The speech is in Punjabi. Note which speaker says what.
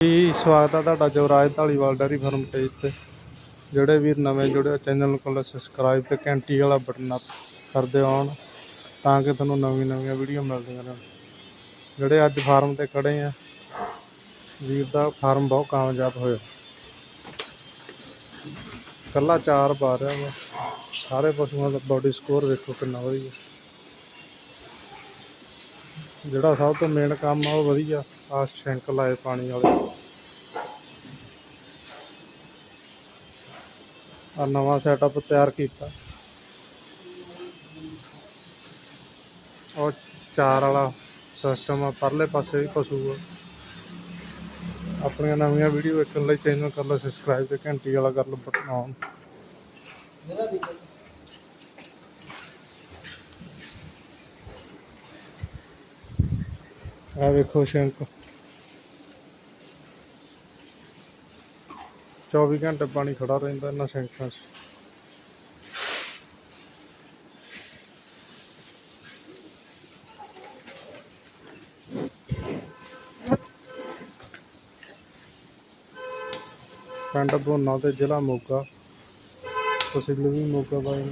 Speaker 1: ਜੀ, ਸਵਾਗਤ ਹੈ ਤੁਹਾਡਾ Jawraj Dhaliwal dairy farm page ਤੇ। ਜਿਹੜੇ ਵੀਰ ਨਵੇਂ ਜੁੜੇ ਚੈਨਲ ਨੂੰ ਕੋਲ ਸਬਸਕ੍ਰਾਈਬ ਤੇ ਘੰਟੀ ਵਾਲਾ ਬਟਨ ਕਰਦੇ ਆਉਣ ਤਾਂ ਕਿ ਤੁਹਾਨੂੰ ਨਵੀਂ ਨਵੀਆਂ ਵੀਡੀਓ ਮਿਲਦੀਆਂ ਰਹਿਣ। ਜਿਹੜੇ ਅੱਜ ਫਾਰਮ ਤੇ ਖੜੇ ਆ, ਵੀਰ ਦਾ ਫਾਰਮ ਬਹੁਤ ਕਾਮਯਾਬ ਹੋਇਆ। ਕੱਲਾ ਚਾਰ ਪਾ ਰਿਹਾ ਵਾ। ਸਾਰੇ ਪਸ਼ੂਆਂ ਦਾ ਬਾਡੀ ਸਕੋਰ ਵੇਖੋ ਕਿੰਨਾ ਵਧੀਆ। ਜਿਹੜਾ ਸਭ ਤੋਂ ਮੇਨ ਕੰਮ ਆ ਉਹ ਵਧੀਆ। ਆ ਸ਼ੈਂਕ ਲਾਏ ਪਾਣੀ ਵਾਲੇ। ਆ ਨਵਾਂ ਸੈਟਅਪ ਤਿਆਰ ਕੀਤਾ। ਉਹ ਚਾਰ ਵਾਲਾ ਸਿਸਟਮ ਆ, ਪਰਲੇ ਪਾਸੇ ਵੀ ਪਸ਼ੂ ਆ। ਆਪਣੀਆਂ ਨਵੀਆਂ ਵੀਡੀਓ ਵੇਖਣ ਲਈ ਚੈਨਲ ਕਰ ਲਓ ਸਬਸਕ੍ਰਾਈਬ ਤੇ ਘੰਟੀ ਵਾਲਾ ਕਰ ਲਓ ਬਟਨ ਆਨ ਆ ਵੇਖੋ ਸ਼ੈਂਕ 24 ਘੰਟੇ ਪਾਣੀ ਖੜਾ ਰਹਿੰਦਾ, ਇਹਨਾਂ ਸ਼ੈਂਕਾਂ 'ਚ। ਪਿੰਡ ਭੋਨਾ ਤੇ ਜ਼ਿਲ੍ਹਾ ਮੋਗਾ, ਤਹਿਸੀਲ ਵੀ ਮੋਗਾ ਬਾਈ